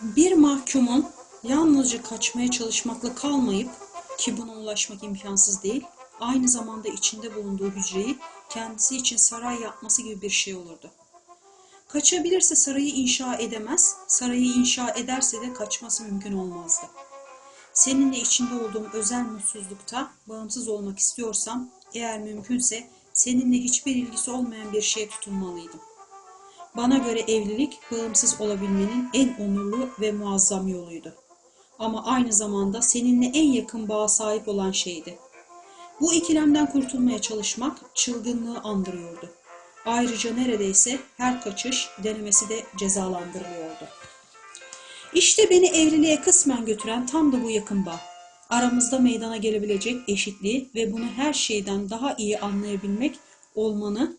Bir mahkumun yalnızca kaçmaya çalışmakla kalmayıp ki buna ulaşmak imkansız değil, aynı zamanda içinde bulunduğu hücreyi kendisi için saray yapması gibi bir şey olurdu. Kaçabilirse sarayı inşa edemez, sarayı inşa ederse de kaçması mümkün olmazdı. Seninle içinde olduğum özel mutsuzlukta bağımsız olmak istiyorsam, eğer mümkünse seninle hiçbir ilgisi olmayan bir şeye tutunmalıydım. Bana göre evlilik bağımsız olabilmenin en onurlu ve muazzam yoluydu. Ama aynı zamanda seninle en yakın bağa sahip olan şeydi. Bu ikilemden kurtulmaya çalışmak çılgınlığı andırıyordu. Ayrıca neredeyse her kaçış denemesi de cezalandırılıyordu. İşte beni evliliğe kısmen götüren tam da bu yakın bağ. Aramızda meydana gelebilecek eşitliği ve bunu her şeyden daha iyi anlayabilmek olmanı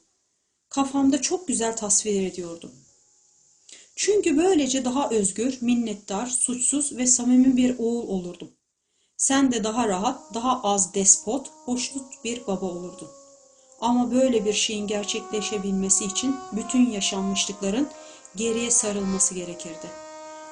kafamda çok güzel tasvir ediyordum. Çünkü böylece daha özgür, minnettar, suçsuz ve samimi bir oğul olurdum. Sen de daha rahat, daha az despot, hoşnut bir baba olurdun. Ama böyle bir şeyin gerçekleşebilmesi için bütün yaşanmışlıkların geriye sarılması gerekirdi.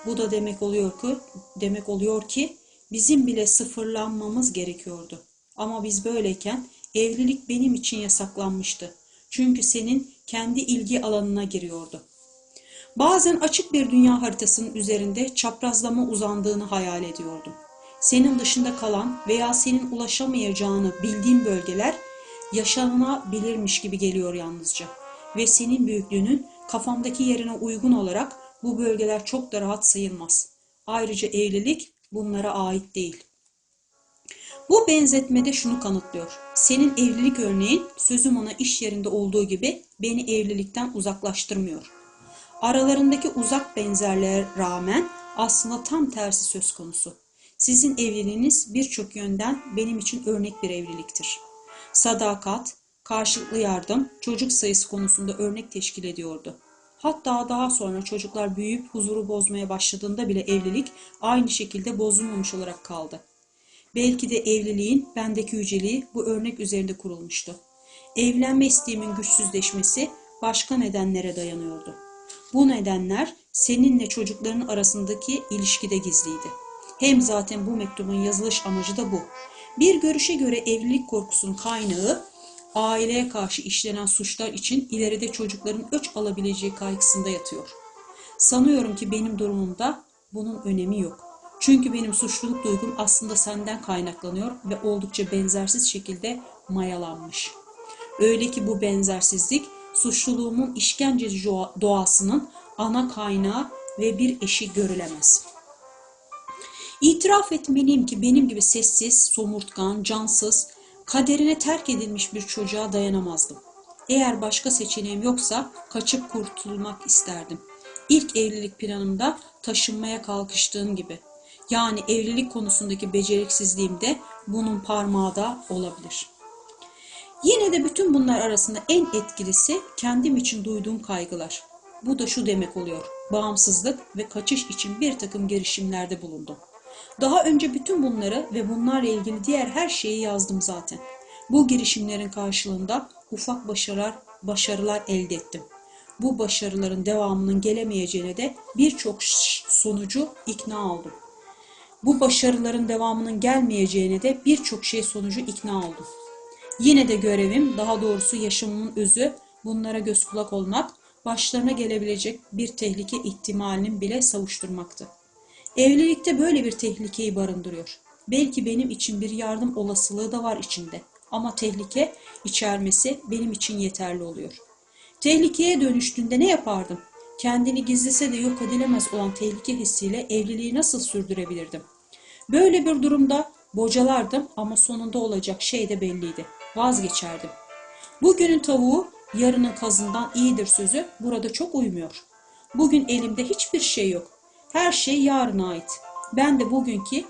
Bu da demek oluyor ki, demek oluyor ki bizim bile sıfırlanmamız gerekiyordu. Ama biz böyleyken evlilik benim için yasaklanmıştı. Çünkü senin kendi ilgi alanına giriyordu. Bazen açık bir dünya haritasının üzerinde çaprazlama uzandığını hayal ediyordum. Senin dışında kalan veya senin ulaşamayacağını bildiğin bölgeler yaşanılabilirmiş gibi geliyor yalnızca. Ve senin büyüklüğünün kafamdaki yerine uygun olarak bu bölgeler çok da rahat sayılmaz. Ayrıca evlilik bunlara ait değil. Bu benzetmede şunu kanıtlıyor. Senin evlilik örneğin sözüm ona iş yerinde olduğu gibi beni evlilikten uzaklaştırmıyor. Aralarındaki uzak benzerliğe rağmen aslında tam tersi söz konusu. Sizin evliliğiniz birçok yönden benim için örnek bir evliliktir. Sadakat, karşılıklı yardım, çocuk sayısı konusunda örnek teşkil ediyordu. Hatta daha sonra çocuklar büyüyüp huzuru bozmaya başladığında bile evlilik aynı şekilde bozulmamış olarak kaldı. Belki de evliliğin bendeki yüceliği bu örnek üzerinde kurulmuştu. Evlenme isteğimin güçsüzleşmesi başka nedenlere dayanıyordu. Bu nedenler seninle çocukların arasındaki ilişkide gizliydi. Hem zaten bu mektubun yazılış amacı da bu. Bir görüşe göre evlilik korkusunun kaynağı aileye karşı işlenen suçlar için ileride çocukların öç alabileceği kaygısında yatıyor. Sanıyorum ki benim durumumda bunun önemi yok. Çünkü benim suçluluk duygum aslında senden kaynaklanıyor ve oldukça benzersiz şekilde mayalanmış. Öyle ki bu benzersizlik suçluluğumun işkenceci doğasının ana kaynağı ve bir eşi görülemez. İtiraf etmeliyim ki benim gibi sessiz, somurtkan, cansız, kaderine terk edilmiş bir çocuğa dayanamazdım. Eğer başka seçeneğim yoksa kaçıp kurtulmak isterdim. İlk evlilik planımda taşınmaya kalkıştığım gibi. Yani evlilik konusundaki beceriksizliğim de bunun parmağı da olabilir. Yine de bütün bunlar arasında en etkilisi kendim için duyduğum kaygılar. Bu da şu demek oluyor. Bağımsızlık ve kaçış için bir takım girişimlerde bulundum. Daha önce bütün bunları ve bunlarla ilgili diğer her şeyi yazdım zaten. Bu girişimlerin karşılığında ufak başarılar, başarılar elde ettim. Bu başarıların devamının gelemeyeceğine de birçok sonucu ikna oldum. Bu başarıların devamının gelmeyeceğine de birçok şey sonucu ikna oldum. Yine de görevim, daha doğrusu yaşamımın özü bunlara göz kulak olmak, başlarına gelebilecek bir tehlike ihtimalinin bile savuşturmaktı. Evlilikte böyle bir tehlikeyi barındırıyor. Belki benim için bir yardım olasılığı da var içinde. Ama tehlike içermesi benim için yeterli oluyor. Tehlikeye dönüştüğünde ne yapardım? Kendini gizlese de yok edilemez olan tehlike hissiyle evliliği nasıl sürdürebilirdim? Böyle bir durumda bocalardım ama sonunda olacak şey de belliydi. Vazgeçerdim. Bugünün tavuğu yarının kazından iyidir sözü burada çok uymuyor. Bugün elimde hiçbir şey yok. Her şey yarına ait. Ben de bugünkü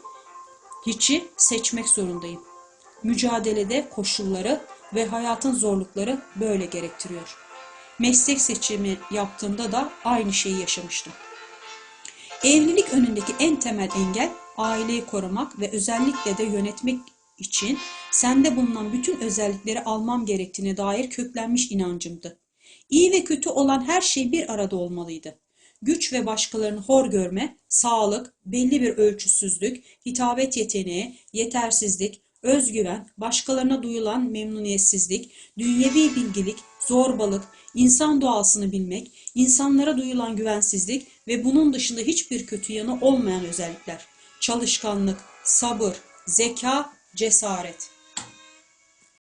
hiçi seçmek zorundayım. Mücadelede koşulları ve hayatın zorlukları böyle gerektiriyor. Meslek seçimi yaptığımda da aynı şeyi yaşamıştım. Evlilik önündeki en temel engel aileyi korumak ve özellikle de yönetmek için sende bulunan bütün özellikleri almam gerektiğine dair köklenmiş inancımdı. İyi ve kötü olan her şey bir arada olmalıydı. güç ve başkalarını hor görme, sağlık, belli bir ölçüsüzlük, hitabet yeteneği, yetersizlik, özgüven, başkalarına duyulan memnuniyetsizlik, dünyevi bilgilik, zorbalık, insan doğasını bilmek, insanlara duyulan güvensizlik ve bunun dışında hiçbir kötü yanı olmayan özellikler. Çalışkanlık, sabır, zeka, cesaret.